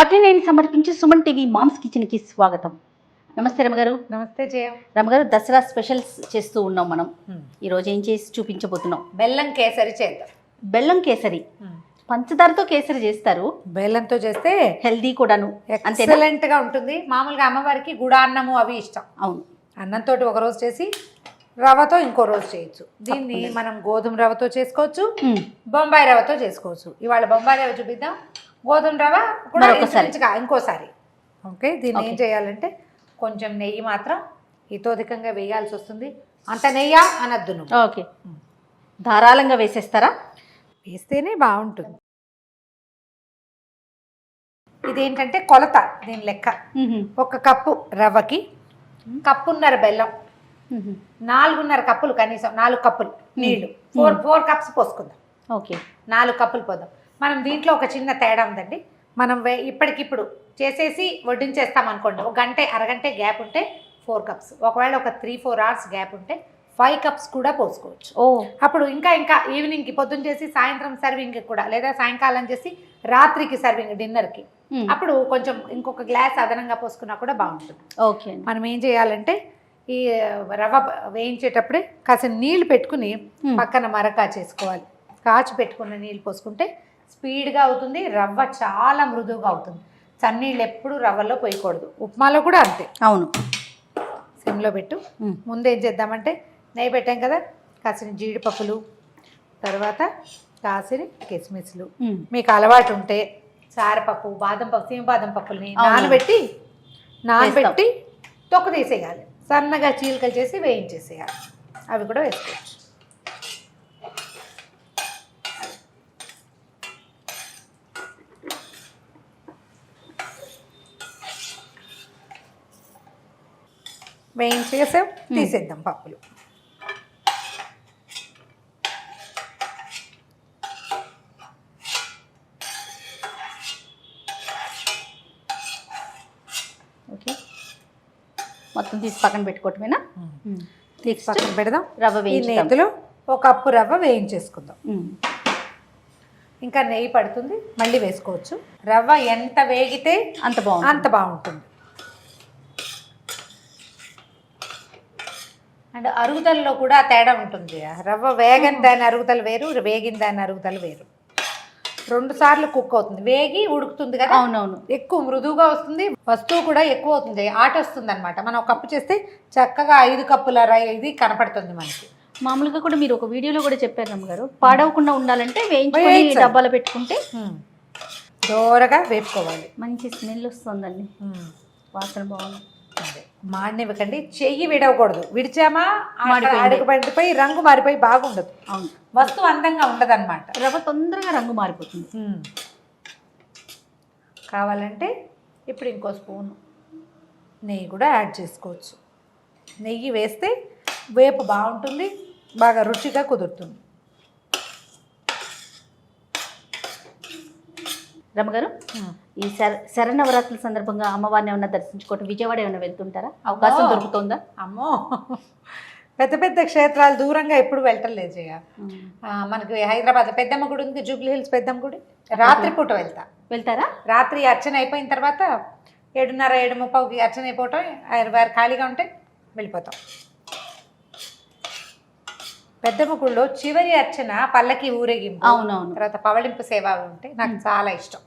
Nine సమర్పించి Suman TV moms కిచెన్కి స్వాగతం. నమస్తే రమగారు. నమస్తే జయ. రమగారు దసరా స్పెషల్స్ చేస్తూ ఉన్నాం మనం. ఈ రోజు ఏం చేసి చూపించబోతున్నాం? బెల్లం కేసరి చేద్దాం. బెల్లం కేసరి. పంచదారతో కేసరి చేస్తారు. బెల్లంతో చేస్తే హెల్దీ కూడాను. ఎక్సలెంట్గా ఉంటుంది. మామూలుగా అమ్మవారికి గుడాన్నము అవి ఇష్టం. అవును. అన్నంతో ఒక రోజు చేసి రవ్వతో ఇంకో రోజు చేయొచ్చు. దీన్ని మనం గోధుమ రవ్వతో చేసుకోవచ్చు. బొంబాయి రవ్వతో చేసుకోవచ్చు. ఇవాళ బొంబాయి రవ్వ చూపిద్దాం. గోధుమ రవ్వ కూడా. ఇంచుమించుగా ఇంకోసారి. ఓకే దీన్ని ఏం. చేయాలంటే కొంచెం నెయ్యి మాత్రం ఇతోధికంగా వేయాల్సి వస్తుంది. అంత నెయ్యా? అనద్దు నువ్వు. ఓకే. ధారాళంగా వేసేస్తారా? వేస్తేనే బాగుంటుంది. ఇదేంటంటే కొలత దీని లెక్క. ఒక కప్పు రవ్వకి కప్పున్నర బెల్లం. నాలుగున్నర కప్పులు కనీసం నాలుగు కప్పులు నీళ్ళు. ఫోర్ ఫోర్ కప్స్ పోసుకుందాం. ఓకే. నాలుగు కప్పులు పోదాం. మనం దీంట్లో ఒక చిన్న తేడా ఉందండి. మనం వే- ఇప్పటికిప్పుడు చేసేసి వడ్డించేస్తాం అనుకోండి. ఒక గంట అరగంట గ్యాప్ ఉంటే ఫోర్ కప్స్. ఒకవేళ ఒక త్రీ ఫోర్ అవర్స్ గ్యాప్ ఉంటే ఫైవ్ కప్స్ కూడా పోసుకోవచ్చు. ఓ. అప్పుడు ఇంకా ఇంకా ఈవినింగ్కి పొద్దున్న చేసి సాయంత్రం సర్వింగ్కి కూడా లేదా సాయంకాలం చేసి రాత్రికి సర్వింగ్ డిన్నర్కి. అప్పుడు కొంచెం ఇంకొక గ్లాస్ అదనంగా పోసుకున్నా కూడా బాగుంటుంది. ఓకే మనం ఏం చేయాలంటే ఈ రవ్వ వేయించేటప్పుడే కాసిన నీళ్ళు పెట్టుకుని. పక్కన మరకా చేసుకోవాలి. కాచి పెట్టుకున్న నీళ్ళు పోసుకుంటే స్పీడ్గా అవుతుంది రవ్వ చాలా మృదువుగా అవుతుంది. చన్నీళ్ళు ఎప్పుడు రవ్వలో పోయకూడదు. ఉప్మాలో కూడా అంతే. అవును. సిమ్లో పెట్టు. ముందు ఏం చేద్దామంటే నెయ్యి పెట్టాం కదా కాసిన జీడిపప్పులు తర్వాత కాసిన కిస్మిస్లు. మీకు అలవాటు ఉంటే సారపప్పు బాదం పప్పు సీమ బాదం పప్పుల్ని. నానబెట్టి నానబెట్టి తొక్క తీసేయాలి. సన్నగా చీలికలు చేసి వేయించేసేయాలి. అవి కూడా వేసుకోవచ్చు. వేయించేసాం తీసేద్దాం పప్పులు. ఓకే. మొత్తం తీసి పక్కన పెట్టుకోవటమేనా. తీసి పక్కన పెడదాం. రవ్వ నేతిలో ఒక కప్పు రవ్వ వేయించేసుకుందాం. ఇంకా నెయ్యి పడుతుంది. మళ్ళీ వేసుకోవచ్చు. రవ్వ ఎంత వేగితే అంత బాగుంది అంత బాగుంటుంది. అండ్ అరుగుదలలో కూడా తేడా ఉంటుంది. రవ్వ వేగని దాని అరుగుదల వేరు వేగిన దాని అరుగుదల వేరు. రెండు సార్లు కుక్ అవుతుంది. వేగి ఉడుకుతుంది కదా? అవునవును. ఎక్కువ మృదువుగా వస్తుంది వస్తువు కూడా ఎక్కువ అవుతుంది. ఆట వస్తుంది అనమాట మనం ఒక కప్పు చేస్తే చక్కగా ఐదు కప్పుల రై ఇది కనపడుతుంది మనకి. మామూలుగా కూడా మీరు ఒక వీడియోలో కూడా చెప్పారు రమ్మగారు. పాడవకుండా ఉండాలంటే వేయించుకొని వేయించాలి. డబ్బాలో పెట్టుకుంటే. దోరగా వేపుకోవాలి. మంచి స్మెల్ వస్తుందండి. వాసన బాగుంది. అదే. మాడనివ్వకండి. చెయ్యి విడవకూడదు. విడిచామా. అడుగు రంగు మారిపోయి బాగుండదు. అవును. వస్తువు అందంగా ఉండదు అనమాట రవ్వ తొందరగా రంగు మారిపోతుంది. కావాలంటే ఇప్పుడు ఇంకో స్పూను. నెయ్యి కూడా యాడ్ చేసుకోవచ్చు. నెయ్యి వేస్తే వేపు బాగుంటుంది బాగా రుచిగా కుదురుతుంది. రమ్మగారు. ఈ శర శరన్నవరాత్రుల సందర్భంగా అమ్మవారిని ఏమైనా దర్శించుకోవటం విజయవాడ ఏమైనా వెళ్తుంటారా? అవకాశం. దొరుకుతుందా? అమ్మో! పెద్ద పెద్ద క్షేత్రాలు దూరంగా ఎప్పుడు వెళ్ళటం లేదు జయ. మనకి హైదరాబాద్ పెద్దమ్మ గుడి ఉంది జూబ్లీ హిల్స్ పెద్దమ్మ గుడి. రాత్రిపూట వెళ్తా. వెళ్తారా? రాత్రి అర్చన అయిపోయిన తర్వాత ఏడున్నర ఏడు ముప్పవుకి అర్చన అయిపోవటం వారు ఖాళీగా ఉంటే వెళ్ళిపోతాం. పెద్దమ్మ గుడిలో చివరి అర్చన పల్లకి ఊరేగింపు. అవునవును. తర్వాత పవళింపు సేవ ఉంటే నాకు చాలా ఇష్టం.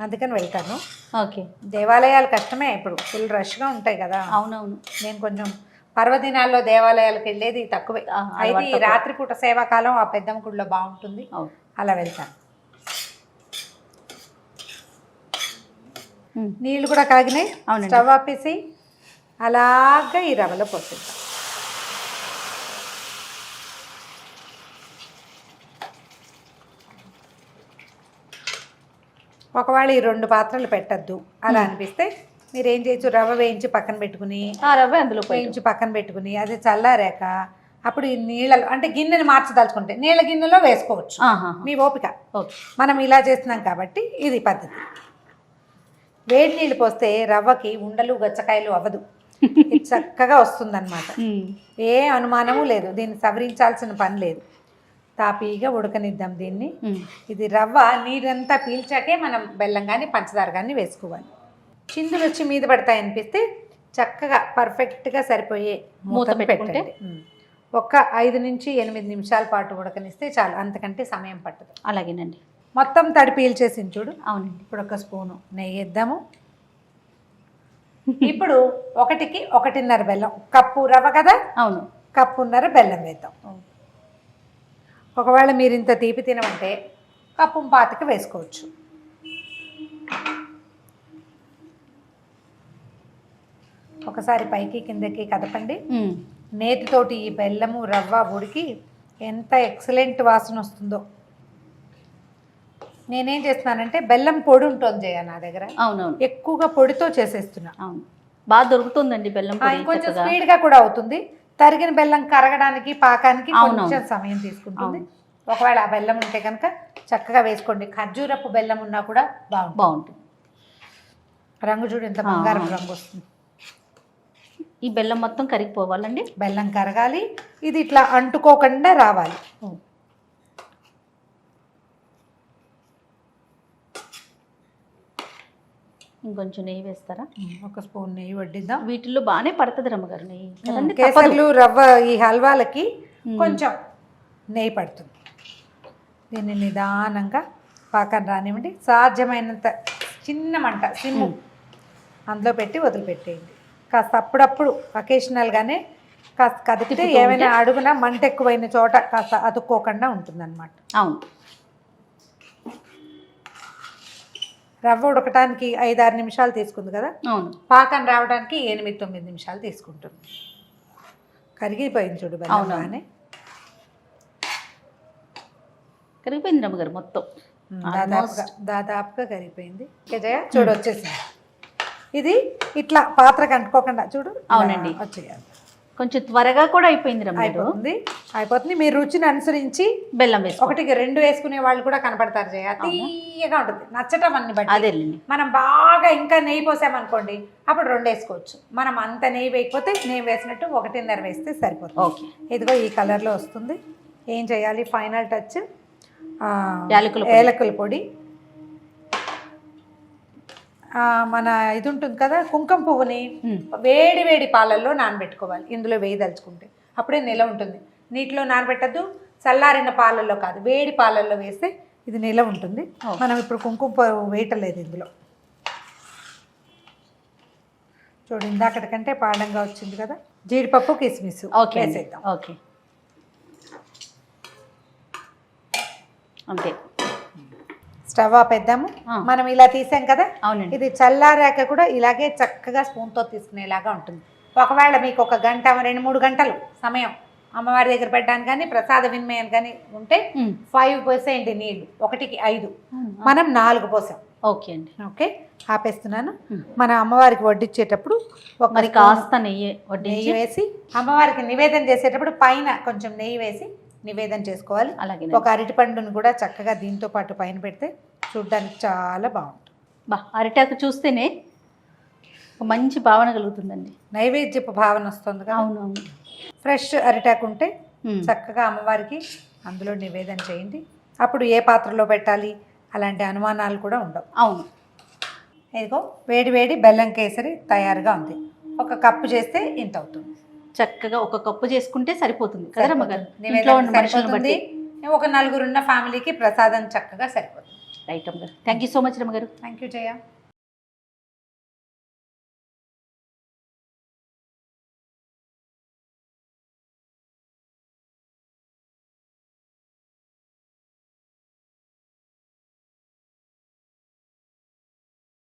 అందుకని వెళ్తాను. ఓకే. దేవాలయాలు కష్టమే ఇప్పుడు. ఫుల్ రష్గా ఉంటాయి కదా. అవునవును. నేను కొంచెం పర్వదినాల్లో దేవాలయాలకు వెళ్ళేది తక్కువే. అయితే ఈ. రాత్రిపూట సేవాకాలం ఆ పెద్దమ్మ గుడిలో బాగుంటుంది. అలా వెళ్తాను. నీళ్ళు కూడా కాగినాయి. స్టవ్ ఆపేసి అలాగా ఈ రవ్వలో పోసేద్దాం. ఒకవేళ ఈ రెండు పాత్రలు పెట్టద్దు. అలా అనిపిస్తే మీరు ఏం చేయొచ్చు? రవ్వ వేయించి పక్కన పెట్టుకుని ఆ రవ్వ అందులో వేయించి పక్కన పెట్టుకుని అది చల్లారాక అప్పుడు ఈ నీళ్ళలో అంటే గిన్నెని మార్చదలుచుకుంటే నీళ్ళ గిన్నెలో వేసుకోవచ్చు. మీ ఓపిక. మనం ఇలా చేస్తున్నాం కాబట్టి ఇది పద్ధతి. వేడి నీళ్ళు పోస్తే రవ్వకి ఉండలు గచ్చకాయలు అవ్వదు. చక్కగా వస్తుందన్నమాట. ఏ అనుమానము లేదు. దీన్ని సవరించాల్సిన పని లేదు. తాపీగా ఉడకనిద్దాం దీన్ని. ఇది రవ్వ నీరంతా పీల్చాకే మనం బెల్లం కానీ పంచదార కానీ వేసుకోవాలి. చిందులు వచ్చి మీద పడతాయి అనిపిస్తే చక్కగా పర్ఫెక్ట్గా సరిపోయే మూత? పెట్టండి. ఒక్క ఐదు నుంచి ఎనిమిది నిమిషాల పాటు ఉడకనిస్తే చాలు అంతకంటే సమయం పట్టదు. అలాగేనండి. మొత్తం తడి పీల్చేసింది చూడు. అవునండి. ఇప్పుడు ఒక స్పూను నెయ్యి వేద్దాము. ఇప్పుడు ఒకటికి ఒకటిన్నర బెల్లం. కప్పు రవ్వ కదా? అవును. కప్పున్నర బెల్లం వేద్దాం. ఒకవేళ మీరు ఇంత తీపి తినమంటే కప్పు పాతిక వేసుకోవచ్చు. ఒకసారి పైకి కిందకి కదపండి. నేతితోటి ఈ బెల్లము రవ్వ ఉడికి ఎంత ఎక్సలెంట్ వాసన వస్తుందో. నేనేం చేస్తున్నానంటే బెల్లం పొడి ఉంటుంది జయ నా దగ్గర. అవునవును. ఎక్కువగా పొడితో చేసేస్తున్నా. అవును. బాగా దొరుకుతుందండి బెల్లం చక్కగా. స్పీడ్గా కూడా అవుతుంది. తరిగిన బెల్లం కరగడానికి పాకానికి. కొంచెం సమయం తీసుకుంటుంది. ఒకవేళ ఆ బెల్లం ఉంటే కనుక చక్కగా వేసుకోండి. ఖర్జూరపు బెల్లం ఉన్నా కూడా బాగుంటుంది. బాగుంటుంది. రంగు చూడు ఎంత బంగారం. రంగు వస్తుంది. ఈ బెల్లం మొత్తం కరిగిపోవాలండి? బెల్లం కరగాలి. ఇది ఇట్లా అంటుకోకుండా రావాలి. ఇంకొంచెం నెయ్యి వేస్తారా? ఒక స్పూన్ నెయ్యి వడ్డిద్దాం. వీటిల్లో బాగానే పడుతుంది రమ్మగారు నెయ్యి. కేసర్లు రవ్వ ఈ హల్వాలకి. కొంచెం నెయ్యి పడుతుంది. దీన్ని నిదానంగా పాకం రానివ్వండి. సాధ్యమైనంత చిన్న మంట సిమ్ము అందులో పెట్టి వదిలిపెట్టేయండి. కాస్త అప్పుడప్పుడు అకేషనల్గానే కాస్త కదిపితే ఏమైనా? అడుగున మంట ఎక్కువైన చోట కాస్త అతుక్కోకుండా ఉంటుందన్నమాట. అవును. రవ్వ ఉడకటానికి ఐదారు నిమిషాలు తీసుకుంది కదా అవును పాకం రావడానికి ఎనిమిది తొమ్మిది నిమిషాలు తీసుకుంటుంది కరిగిపోయింది చూడు అవునవును. బాగానే. కరిగిపోయింది రమ్మగారు మొత్తం. దాదాపుగా దాదాపుగా కరిగిపోయింది ఓకే జయ చూడు వచ్చేసింది ఇది ఇట్లా పాత్రకు అంటుకోకుండా చూడు అవునండి. వచ్చేయాలి కొంచెం త్వరగా కూడా అయిపోయింది అయిపోతుంది. అయిపోతుంది. మీ రుచిని అనుసరించి బెల్లం వేసుకో. ఒకటికి రెండు వేసుకునే వాళ్ళు కూడా కనపడతారు జయ. తీయగా ఉంటుంది. నచ్చటం అన్ని బట్టి. అదేలేండి. మనం బాగా ఇంకా నెయ్యి పోసామనుకోండి అప్పుడు రెండు వేసుకోవచ్చు. మనం అంత నెయ్యి వేయకపోతే నెయ్యి వేసినట్టు ఒకటిన్నర వేస్తే సరిపోతుంది. ఓకే. ఇదిగో ఈ కలర్లో వస్తుంది. ఏం చేయాలి? ఫైనల్ టచ్ ఆ, యాలకుల పొడి. మన ఇది ఉంటుంది కదా కుంకుమ పువ్వుని. వేడి వేడి పాలల్లో నానబెట్టుకోవాలి. ఇందులో వేయదలుచుకుంటే అప్పుడే నిల ఉంటుంది. నీటిలో నానబెట్టద్దు చల్లారిన పాలల్లో కాదు వేడి పాలల్లో వేస్తే ఇది నిల ఉంటుంది. మనం ఇప్పుడు కుంకుమ పువ్వు వేయటలేదు ఇందులో. చూడు ఇందాకటి కంటే పాడంగా వచ్చింది కదా జీడిపప్పు కిస్మిస్ ఓకే. వేసేద్దాం. ఓకే. అంతే. స్టవ్ ఆపేద్దాము. మనం ఇలా తీసాం కదా? అవునండి. ఇది చల్లారాక కూడా ఇలాగే చక్కగా స్పూన్తో తీసుకునేలాగా ఉంటుంది. ఒకవేళ మీకు ఒక గంట రెండు మూడు గంటలు సమయం అమ్మవారి దగ్గర పెట్టడానికి కానీ ప్రసాద వినిమయం కానీ ఉంటే. ఫైవ్ పర్సెంట్ నీళ్ళు ఒకటికి ఐదు. మనం నాలుగు పోసాం. ఓకే అండి. ఓకే? ఆపేస్తున్నాను. మన అమ్మవారికి వడ్డించేటప్పుడు ఒక మరి స్పూన్ కాస్త నెయ్యి నెయ్యి వేసి అమ్మవారికి నివేదన చేసేటప్పుడు పైన కొంచెం నెయ్యి వేసి నివేదన చేసుకోవాలి. అలాగే ఒక అరటి పండును కూడా చక్కగా దీంతో పాటు పైన పెడితే చూడ్డానికి చాలా బాగుంటుంది. బా అరిటాకు చూస్తేనే ఒక మంచి భావన కలుగుతుందండి. నైవేద్యపు భావన వస్తుంది అవునవును. ఫ్రెష్ అరిటాకు ఉంటే. చక్కగా అమ్మవారికి అందులో నివేదన చేయండి. అప్పుడు ఏ పాత్రలో పెట్టాలి అలాంటి అనుమానాలు కూడా ఉండవు. అవును. ఇదిగో వేడి వేడి బెల్లం కేసరి తయారుగా ఉంది. ఒక కప్పు చేస్తే ఇంత అవుతుంది. చక్కగా ఒక కప్పు చేసుకుంటే సరిపోతుంది. కదా. ఇంట్లో ఉన్న మనుషులను బట్టి. ఒక నలుగురున్న ఫ్యామిలీకి ప్రసాదం చక్కగా సరిపోతుంది. రైట్ అమ్మగారు థ్యాంక్ యూ సో మచ్ రమ్మగారు. Thank you Jaya